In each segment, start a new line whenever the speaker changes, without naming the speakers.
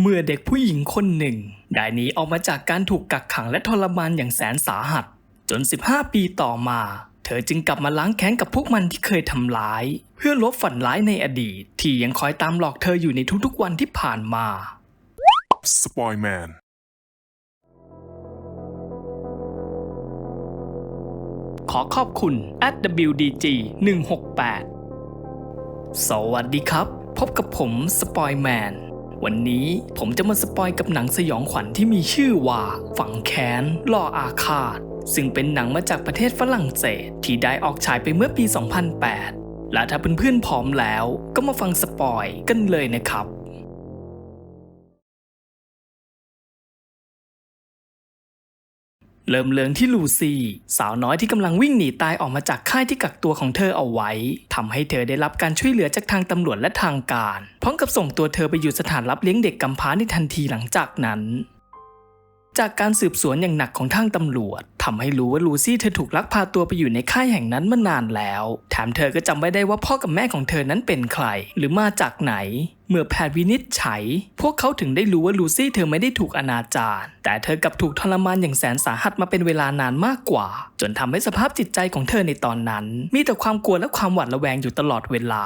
เมื่อเด็กผู้หญิงคนหนึ่ง ได้หนีออกมาจากการถูกกักขังและทรมานอย่างแสนสาหัส จน 15 ปีต่อมา เธอจึงกลับมาล้างแค้นกับพวกมันที่เคยทำร้าย เพื่อลบฝันร้ายในอดีต ที่ยังคอยตามหลอกเธออยู่ในทุกๆวันที่ผ่านมา
สปอยแมน
ขอขอบคุณ @wdg 168 สวัสดีครับ พบกับผมสปอยแมน วันนี้ผมจะมาสปอยกับหนังสยองขวัญที่มีชื่อว่า ฝังแค้นล่ออาฆาต ซึ่งเป็นหนังมาจากประเทศฝรั่งเศส ที่ได้ออกฉายไปเมื่อปี 2008 และถ้าเพื่อนๆพร้อมแล้ว ก็มาฟังสปอยกันเลยนะครับ เริ่มเลืองที่ลูซี่สาวน้อยที่กำลังวิ่งหนีตายออกมาจากค่ายที่กักตัวของเธอเอาไว้ทำให้เธอได้รับการช่วยเหลือจากทางตำรวจและทางการ พร้อมกับส่งตัวเธอไปอยู่สถานรับเลี้ยงเด็กกำพร้าในทันทีหลังจากนั้น จากการสืบสวนอย่างหนักของทางตำรวจทำให้รู้ว่าลูซี่เธอถูกลักพาตัวไปอยู่ในค่ายแห่งนั้นมานานแล้ว แถมเธอก็จำไม่ได้ว่าพ่อกับแม่ของเธอนั้นเป็นใคร หรือมาจากไหน เมื่อแพทย์วินิจฉัย พวกเขาถึงได้รู้ว่าลูซี่เธอไม่ได้ถูกอนาจารแต่เธอกลับถูกทรมานอย่างแสนสาหัสมาเป็นเวลานานมากกว่า จนทำให้สภาพจิตใจของเธอในตอนนั้น มีแต่ความกลัวและความหวาดระแวงอยู่ตลอดเวลา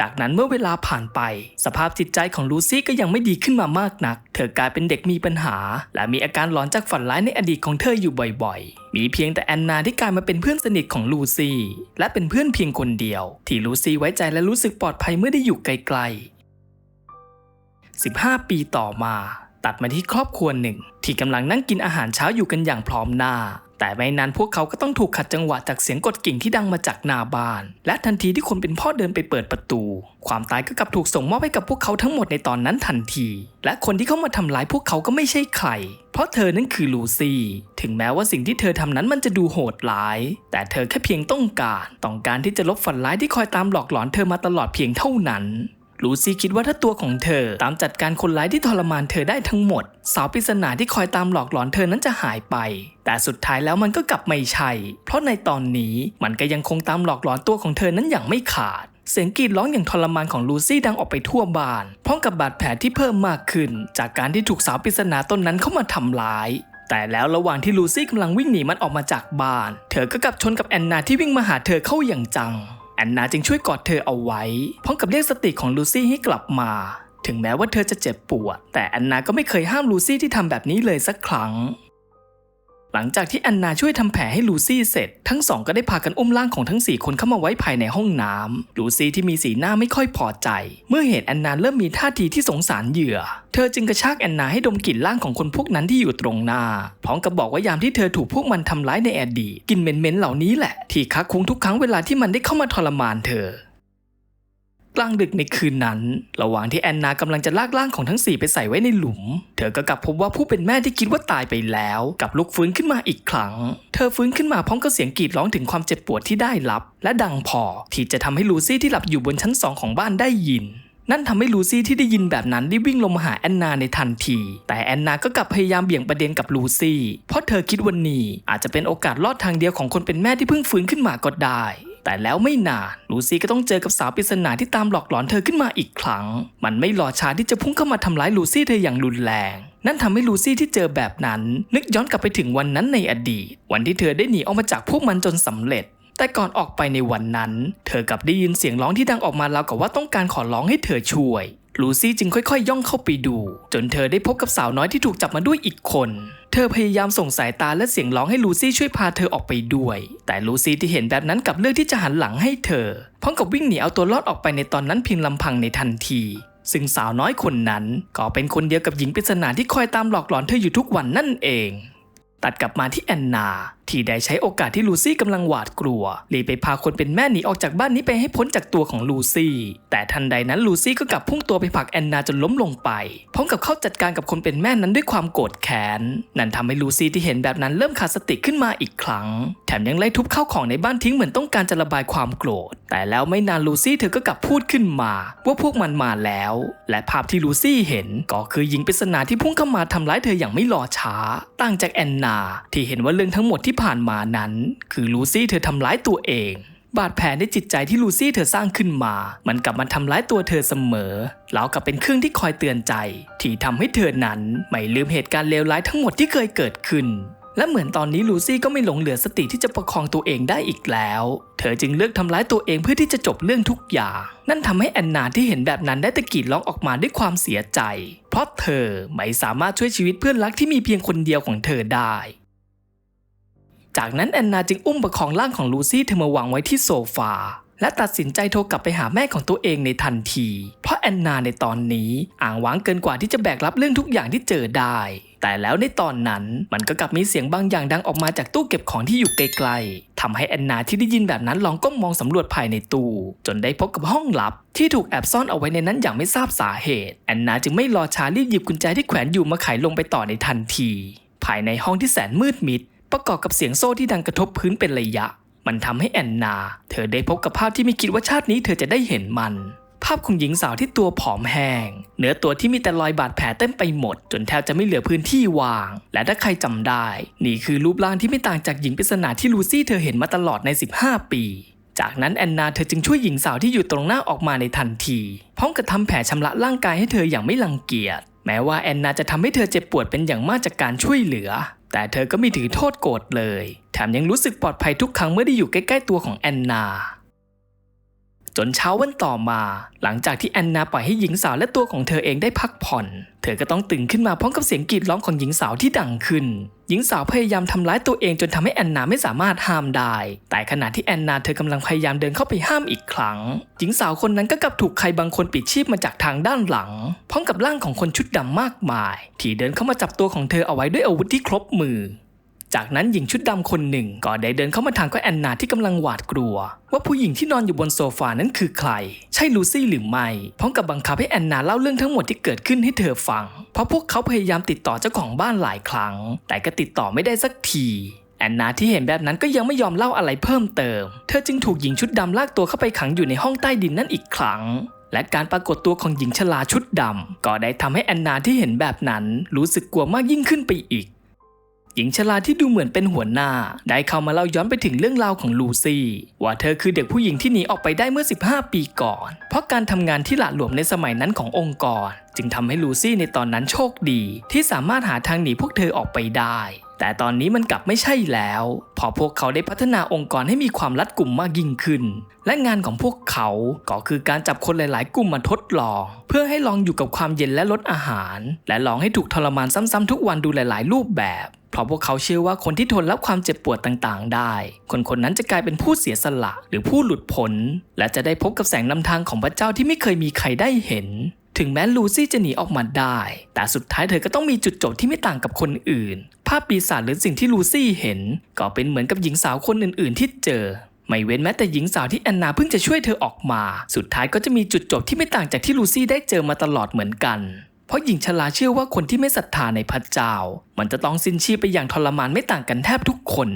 จากนั้นเมื่อเวลาผ่านไป สภาพจิตใจของลูซี่ก็ยังไม่ดีขึ้นมามากนัก เธอกลายเป็นเด็กมีปัญหา และมีอาการหลอนจากฝันร้ายในอดีตของเธออยู่บ่อยๆ มีเพียงแต่แอนนาที่กลายมาเป็นเพื่อนสนิทของลูซี่ และเป็นเพื่อนเพียงคนเดียว ที่ลูซี่ไว้ใจและรู้สึกปลอดภัยเมื่อได้อยู่ไกลๆ 15 ปีต่อมา ตัดมาที่ครอบครัวหนึ่ง ที่กำลังนั่งกินอาหารเช้าอยู่กันอย่างพร้อมหน้า แต่ไม่นานพวกเขาก็ต้องถูกขัดจังหวะจากเสียงกดกิ่งที่ดังมาจากหน้าบ้าน และทันทีที่คนเป็นพ่อเดินไปเปิดประตู ความตายก็กลับถูกส่งมอบให้กับพวกเขาทั้งหมดในตอนนั้นทันที และคนที่เข้ามาทำร้ายพวกเขาก็ไม่ใช่ใคร เพราะเธอนั้นคือลูซี่ ถึงแม้ว่าสิ่งที่เธอทำนั้นมันจะดูโหดร้าย แต่เธอแค่เพียงต้องการ ต้องการที่จะลบฝันร้ายที่คอยตามหลอกหลอนเธอมาตลอดเพียงเท่านั้น ลูซี่คิดว่าถ้าตัวของเธอ ตามจัดการคนร้ายที่ทรมานเธอได้ทั้งหมด สาวปริศนาที่คอยตามหลอกหลอนเธอนั้นจะหายไป แต่สุดท้ายแล้วมันก็กลับไม่ใช่ เพราะในตอนนี้มันก็ยังคงตามหลอกหลอนตัวของเธอนั้นอย่างไม่ขาดเสียงกรีดร้องอย่างทรมานของลูซี่ดังออกไปทั่วบ้าน พร้อมกับบาดแผลที่เพิ่มมากขึ้น จากการที่ถูกสาวปริศนาต้นนั้นเข้ามาทำร้าย แต่แล้วระหว่างที่ลูซี่กำลังวิ่งหนีมันออกมาจากบ้าน เธอก็กลับชนกับแอนนาที่วิ่งมาหาเธอเข้าอย่างจัง แอนนาจึงช่วยกอดเธอเอาไว้ พร้อมกับเรียกสติของลูซี่ให้กลับมา ถึงแม้ว่าเธอจะเจ็บปวด แต่แอนนาก็ไม่เคยห้ามลูซี่ที่ทำแบบนี้เลยสักครั้ง หลังจากที่แอนนาช่วยทำแผลให้ลูซี่เสร็จ ทั้งสองก็ได้พากันอุ้มร่างของทั้งสี่คนเข้ามาไว้ภายในห้องน้ำลูซี่ที่มีสีหน้าไม่ค่อยพอใจ เมื่อเห็นแอนนาเริ่มมีท่าทีที่สงสารเหยื่อ เธอจึงกระชากแอนนาให้ดมกลิ่นร่างของคนพวกนั้นที่อยู่ตรงหน้า พร้อมกับบอกว่ายามที่เธอถูกพวกมันทำร้ายในอดีตกลิ่นเหม็นๆเหล่านี้แหละ ที่คักคุ้งทุกครั้งเวลาที่มันได้เข้ามาทรมานเธอ กลางดึกในคืนนั้น ระหว่างที่แอนนากำลังจะลากร่างของทั้งสี่ไปใส่ไว้ในหลุม เธอก็กลับพบว่าผู้เป็นแม่ที่คิดว่าตายไปแล้วกับลุกฟื้นขึ้นมาอีกครั้ง เธอฟื้นขึ้นมาพร้อมกับเสียงกรีดร้องถึงความเจ็บปวดที่ได้รับ และดังพอที่จะทำให้ลูซี่ที่หลับอยู่บนชั้นสองของบ้านได้ยินนั่นทำให้ลูซี่ที่ได้ยินแบบนั้นได้วิ่งลงมาหาแอนนาในทันที แต่แอนนาก็กลับพยายามเบี่ยงประเด็นกับลูซี่ เพราะเธอคิดวันนี้อาจจะเป็นโอกาสรอดทางเดียวของคนเป็นแม่ที่เพิ่งฟื้นขึ้นมาก็ได้ แต่แล้วไม่นานลูซี่ก็ต้องเจอกับสาวปริศนาที่ตามหลอกหลอนเธอขึ้นมาอีกครั้ง มันไม่รอช้าที่จะพุ่งเข้ามาทำร้ายลูซี่เธออย่างรุนแรงนั่นทำให้ลูซี่ที่เจอแบบนั้น นึกย้อนกลับไปถึงวันนั้นในอดีต วันที่เธอได้หนีออกมาจากพวกมันจนสำเร็จ แต่ก่อนออกไปในวันนั้น เธอกลับได้ยินเสียงร้องที่ดังออกมาแล้วกับว่าต้องการขอร้องให้เธอช่วย ลูซี่จึงค่อยๆย่องเข้าไปดู จนเธอได้พบกับสาวน้อยที่ถูกจับมาด้วยอีกคน เธอพยายามส่งสายตาและเสียงร้องให้ลูซี่ช่วยพาเธอออกไปด้วย แต่ลูซี่ที่เห็นแบบนั้นกลับเลือกที่จะหันหลังให้เธอพร้อมกับวิ่งหนีเอาตัวรอดออกไปในตอนนั้นเพียงลำพังในทันทีซึ่งสาวน้อยคนนั้นก็เป็นคนเดียวกับหญิงปริศนาที่คอยตามหลอกหลอนเธออยู่ทุกวันนั่นเอง ตัดกลับมาที่แอนนาที่ได้ใช้โอกาสที่ลูซี่กำลังหวาดกลัวรีไปพาคนเป็นแม่หนีออกจากบ้านนี้ไปให้พ้นจากตัวของลูซี่ แต่ทันใดนั้นลูซี่ก็กลับพุ่งตัวไปผลักแอนนาจนล้มลงไป พร้อมกับเข้าจัดการกับคนเป็นแม่นั้นด้วยความโกรธแค้น นั่นทำให้ลูซี่ที่เห็นแบบนั้นเริ่มขาดสติขึ้นมาอีกครั้ง แถมยังไล่ทุบข้าวของในบ้านทิ้งเหมือนต้องการจะระบายความโกรธ แต่แล้วไม่นานลูซี่เธอก็กลับพูดขึ้นมาว่าพวกมันมาแล้ว และภาพที่ลูซี่เห็นก็คือหญิงปริศนาที่พุ่งเข้ามาทำร้ายเธออย่างไม่รอช้า ต่างจากแอนนา ที่เห็นว่าเรื่องทั้งหมดที่ผ่านมานั้น คือลูซี่เธอทำร้ายตัวเอง บาดแผลในจิตใจที่ลูซี่เธอสร้างขึ้นมา มันกลับมาทำร้ายตัวเธอเสมอแล้วกับเป็นเครื่องที่คอยเตือนใจ ที่ทำให้เธอนั้นไม่ลืมเหตุการณ์เลวร้ายทั้งหมดที่เคยเกิดขึ้นและเหมือนตอนนี้ลูซี่ก็ไม่หลงเหลือสติที่จะประคองตัวเองได้อีกแล้ว เธอจึงเลือกทำร้ายตัวเองเพื่อที่จะจบเรื่องทุกอย่าง นั่นทำให้แอนนาที่เห็นแบบนั้นได้ตะกีดร้องออกมาด้วยความเสียใจ เพราะเธอไม่สามารถช่วยชีวิตเพื่อนรักที่มีเพียงคนเดียวของเธอได้ จากนั้นแอนนาจึงอุ้มประคองร่างของลูซี่เธอมาวางไว้ที่โซฟาและตัดสินใจโทรกลับไปหาแม่ของตัวเองในทันที เพราะแอนนาในตอนนี้อ่างว้างเกินกว่าที่จะแบกรับเรื่องทุกอย่างที่เจอได้ แต่แล้วในตอนนั้นมันก็กลับมีเสียงบางอย่างดังออกมาจากตู้เก็บของที่อยู่ไกลๆทำให้แอนนาที่ได้ยินแบบนั้นลองก้มมองสำรวจภายในตู้ จนได้พบกับห้องลับ ที่ถูกแอบซ่อนเอาไว้ในนั้นอย่างไม่ทราบสาเหตุแอนนาจึงไม่รอช้ารีบหยิบกุญแจที่แขวนอยู่มาไขลงไปต่อในทันที ภายในห้องที่แสนมืดมิด ประกอบกับเสียงโซ่ที่ดังกระทบพื้นเป็นระยะ มันทำให้แอนนา เธอได้พบกับภาพที่ไม่คิดว่าชาตินี้เธอจะได้เห็นมัน ภาพของหญิงสาวที่ตัวผอมแห้งเนื้อตัวที่มีแต่รอยบาดแผลเต็มไปหมด จนแทบจะไม่เหลือพื้นที่วาง และถ้าใครจำได้ นี่คือรูปร่างที่ไม่ต่างจากหญิงปริศนาที่ลูซี่เธอเห็นมาตลอดใน 15 ปีจากนั้นแอนนาเธอจึงช่วยหญิงสาวที่อยู่ตรงหน้าออกมาในทันที พร้อมกับทำแผลชำระร่างกายให้เธออย่างไม่รังเกียจ แม้ว่าแอนนาจะทำให้เธอเจ็บปวดเป็นอย่างมากจากการช่วยเหลือ แต่เธอก็ไม่ถือโทษโกรธเลย แถมยังรู้สึกปลอดภัยทุกครั้งเมื่อได้อยู่ใกล้ ๆ ตัวของแอนนา จนเช้าวันต่อมา หลังจากที่แอนนาปล่อยให้หญิงสาวและตัวของเธอเองได้พักผ่อน เธอก็ต้องตื่นขึ้นมาพร้อมกับเสียงกรีดร้องของหญิงสาวที่ดังขึ้น หญิงสาวพยายามทำร้ายตัวเองจนทำให้แอนนาไม่สามารถห้ามได้ แต่ขณะที่แอนนาเธอกำลังพยายามเดินเข้าไปห้ามอีกครั้ง หญิงสาวคนนั้นก็กลับถูกใครบางคนปิดชีพมาจากทางด้านหลัง พร้อมกับร่างของคนชุดดำมากมาย ที่เดินเข้ามาจับตัวของเธอเอาไว้ด้วยอาวุธที่ครบมือ จากนั้นหญิงชุดดำคนหนึ่งก็ได้เดินเข้ามาทางก็แอนนาที่กำลังหวาดกลัว ว่าผู้หญิงที่นอนอยู่บนโซฟานั้นคือใคร ใช่ลูซี่หรือไม่ พร้อมกับบังคับให้แอนนาเล่าเรื่องทั้งหมดที่เกิดขึ้นให้เธอฟัง เพราะพวกเขาพยายามติดต่อเจ้าของบ้านหลายครั้ง แต่ก็ติดต่อไม่ได้สักทีแอนนาที่เห็นแบบนั้นก็ยังไม่ยอมเล่าอะไรเพิ่มเติม เธอจึงถูกหญิงชุดดำลากตัวเข้าไปขังอยู่ในห้องใต้ดินนั่นอีกครั้ง และการปรากฏตัวของหญิงชราชุดดำก็ได้ทำให้แอนนาที่เห็นแบบนั้นรู้สึกกลัวมากยิ่งขึ้นไปอีก หญิงชราที่ดูเหมือนเป็นหัวหน้า ได้เข้ามาเล่าย้อนไปถึงเรื่องราวของลูซี่ ว่าเธอคือเด็กผู้หญิงที่หนีออกไปได้เมื่อ 15 ปีก่อน เพราะการทำงานที่หละหลวมในสมัยนั้นขององค์กร จึงทำให้ลูซี่ในตอนนั้นโชคดี ที่สามารถหาทางหนีพวกเธอออกไปได้ แต่ตอนนี้มันกลับไม่ใช่แล้วเพอพวกเขาได้พัฒนาองค์กรให้มีความรัดกลุ่มมากยิ่งขึ้น และงานของพวกเขาก็คือการจับคนหลาย ๆ กลุ่มมาทดลอง เพื่อให้ลองอยู่กับความเย็นและลดอาหาร และลองให้ถูกทรมานซ้ำๆทุกวันดูหลาย ๆ รูปแบบ เพราะพวกเขาเชื่อว่าคนที่ทนรับความเจ็บปวดต่างๆ ได้ คนคนนั้นจะกลายเป็นผู้เสียสละหรือผู้หลุดพ้นและจะได้พบกับแสงนำทางของพระเจ้าที่ไม่เคยมีใครได้เห็น ถึงแม้ลูซี่จะหนีออกมาได้ แต่สุดท้ายเธอก็ต้องมีจุดจบที่ไม่ต่างกับคนอื่น ภาพปีศาจหรือสิ่งที่ลูซี่เห็น ก็เป็นเหมือนกับหญิงสาวคนอื่น ๆ ที่เจอไม่เว้นแม้แต่หญิงสาวที่แอนนาเพิ่งจะช่วยเธอออกมา สุดท้ายก็จะมีจุดจบที่ไม่ต่างจากที่ลูซี่ได้เจอมาตลอดเหมือนกัน ราะหญิงชราเชื่อว่าคนที่ไม่ศรัทธาในพระเจ้า มันจะต้องสิ้นชีพไปอย่างทรมานไม่ต่างกันแทบทุกคน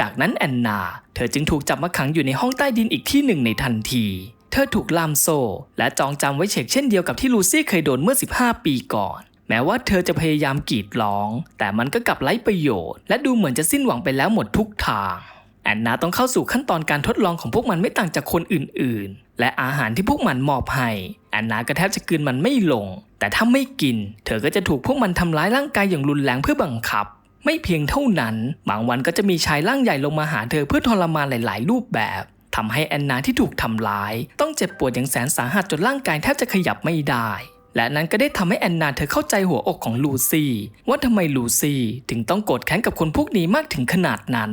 จากนั้นแอนนา เธอจึงถูกจับมาขังอยู่ในห้องใต้ดินอีกที่หนึ่งในทันที เธอถูกล่ามโซ่ และจองจำไว้เฉกเช่นเดียวกับที่ลูซี่เคยโดนเมื่อ 15 ปีก่อน แม้ว่าเธอจะพยายามกรีดร้อง แต่มันก็กลับไร้ประโยชน์ และดูเหมือนจะสิ้นหวังไปแล้วหมดทุกทางแอนนาต้องเข้าสู่ขั้นตอนการทดลองของพวกมันไม่ต่างจากคนอื่น ๆ และอาหารที่พวกมันมอบให้ แอนนาก็แทบจะกลืนมันไม่ลง แต่ถ้าไม่กิน เธอก็จะถูกพวกมันทำร้ายร่างกายอย่างรุนแรงเพื่อบังคับ ไม่เพียงเท่านั้น บางวันก็จะมีชายร่างใหญ่ลงมาหาเธอเพื่อทรมานหลาย ๆ รูปแบบทำให้แอนนาที่ถูกทำร้าย ต้องเจ็บปวดอย่างแสนสาหัสจนร่างกายแทบจะขยับไม่ได้ และนั้นก็ได้ทำให้แอนนาเธอเข้าใจหัวอกของลูซี่ว่าทำไมลูซี่ถึงต้องโกรธแค้นกับคนพวกนี้มากถึงขนาดนั้น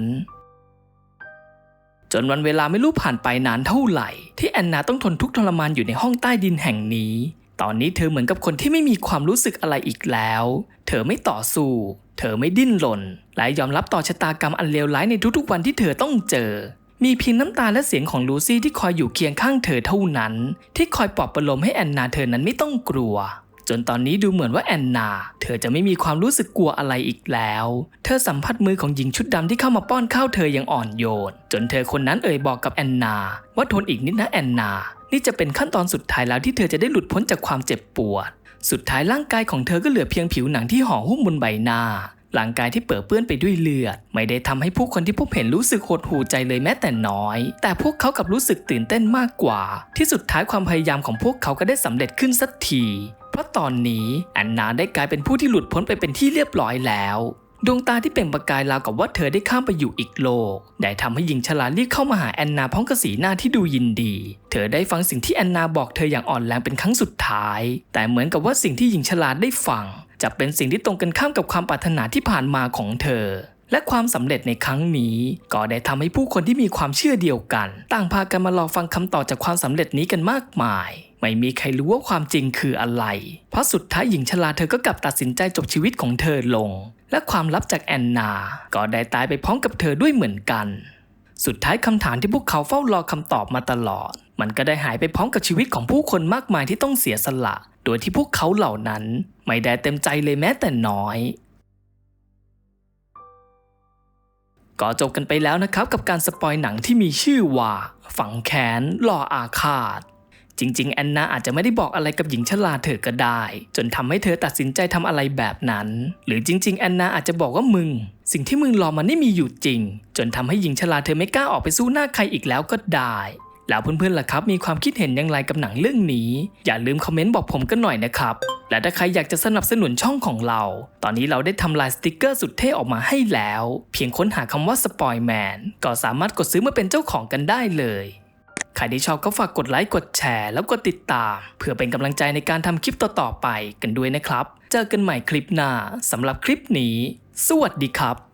จนวันเวลาไม่รู้ผ่านไปนานเท่าไหร่ ที่แอนนาต้องทนทุกข์ทรมานอยู่ในห้องใต้ดินแห่งนี้ ตอนนี้เธอเหมือนกับคนที่ไม่มีความรู้สึกอะไรอีกแล้ว เธอไม่ต่อสู้ เธอไม่ดิ้นรนและยอมรับต่อชะตากรรมอันเลวร้ายในทุกๆวันที่เธอต้องเจอ มีเพียงน้ำตาและเสียงของลูซี่ที่คอยอยู่เคียงข้างเธอเท่านั้น ที่คอยปลอบประโลมให้แอนนาเธอนั้นไม่ต้องกลัว จนตอนนี้ดูเหมือนว่าแอนนา เธอจะไม่มีความรู้สึกกลัวอะไรอีกแล้ว เธอสัมผัสมือของหญิงชุดดำที่เข้ามาป้อนข้าวเธออย่างอ่อนโยน จนเธอคนนั้นเอ่ยบอกกับแอนนา ว่าทนอีกนิดนะแอนนา นี่จะเป็นขั้นตอนสุดท้ายแล้วที่เธอจะได้หลุดพ้นจากความเจ็บปวด สุดท้ายร่างกายของเธอก็เหลือเพียงผิวหนังที่ห่อหุ้มบนใบหน้าร่างกายที่เปื้อเปื้อนไปด้วยเลือด ไม่ได้ทำให้ผู้คนที่พบเห็นรู้สึกหดหู่ใจเลยแม้แต่น้อย แต่พวกเขากลับรู้สึกตื่นเต้นมากกว่า ที่สุดท้ายความพยายามของพวกเขาก็ได้สำเร็จขึ้นสักที เพราะตอนนี้แอนนาได้กลายเป็นผู้ที่หลุดพ้นไปเป็นที่เรียบร้อยแล้ว ดวงตาที่เปล่งประกายราวกับว่าเธอได้ข้ามไปอยู่อีกโลก ได้ทำให้หญิงชรารีบเข้ามาหาแอนนาพร้อมกับสีหน้าที่ดูยินดี เธอได้ฟังสิ่งที่แอนนาบอกเธออย่างอ่อนแรงเป็นครั้งสุดท้าย แต่เหมือนกับว่าสิ่งที่หญิงชราได้ฟัง จะเป็นสิ่งที่ตรงกันข้ามกับความปรารถนาที่ผ่านมาของเธอและความสำเร็จในครั้งนี้ ก็ได้ทำให้ผู้คนที่มีความเชื่อเดียวกัน ต่างพากันมารอฟังคำตอบจากความสำเร็จนี้กันมากมาย ไม่มีใครรู้ว่าความจริงคืออะไร เพราะสุดท้ายหญิงชราเธอก็กลับตัดสินใจจบชีวิตของเธอลง และความลับจากแอนนา ก็ได้ตายไปพร้อมกับเธอด้วยเหมือนกัน สุดท้ายคำถามที่พวกเขาเฝ้ารอคำตอบมาตลอด มันก็ได้หายไปพร้อมกับชีวิตของผู้คนมากมายที่ต้องเสียสละ โดยที่พวกเขาเหล่านั้น ไม่ได้เต็มใจเลยแม้แต่น้อยก็จบกันไปแล้วนะครับกับการสปอยหนังที่มีชื่อว่า ฝังแขนหล่ออาฆาต จริงๆ แอนนาอาจจะไม่ได้บอกอะไรกับหญิงชราเธอก็ได้ จนทำให้เธอตัดสินใจทำอะไรแบบนั้น หรือจริง ๆ แอนนาอาจจะบอกว่ามึง สิ่งที่มึงรอมันไม่มีอยู่จริง จนทำให้หญิงชราเธอไม่กล้าออกไปสู้หน้าใครอีกแล้วก็ได้แล้วเพื่อนๆล่ะครับ มีความคิดเห็นอย่างไรกับหนังเรื่องนี้ อย่าลืมคอมเมนต์บอกผมกันหน่อยนะครับ และถ้าใครอยากจะสนับสนุนช่องของเรา ตอนนี้เราได้ทำลายสติกเกอร์สุดเท่ออกมาให้แล้ว เพียงค้นหาคำว่าสปอยแมนก็สามารถกดซื้อมาเป็นเจ้าของกันได้เลย ใครที่ชอบก็ฝากกดไลค์กดแชร์แล้วกดติดตาม เพื่อเป็นกำลังใจในการทำคลิปต่อๆไปกันด้วยนะครับ เจอกันใหม่คลิปหน้าสำหรับคลิปนี้ สวัสดีครับ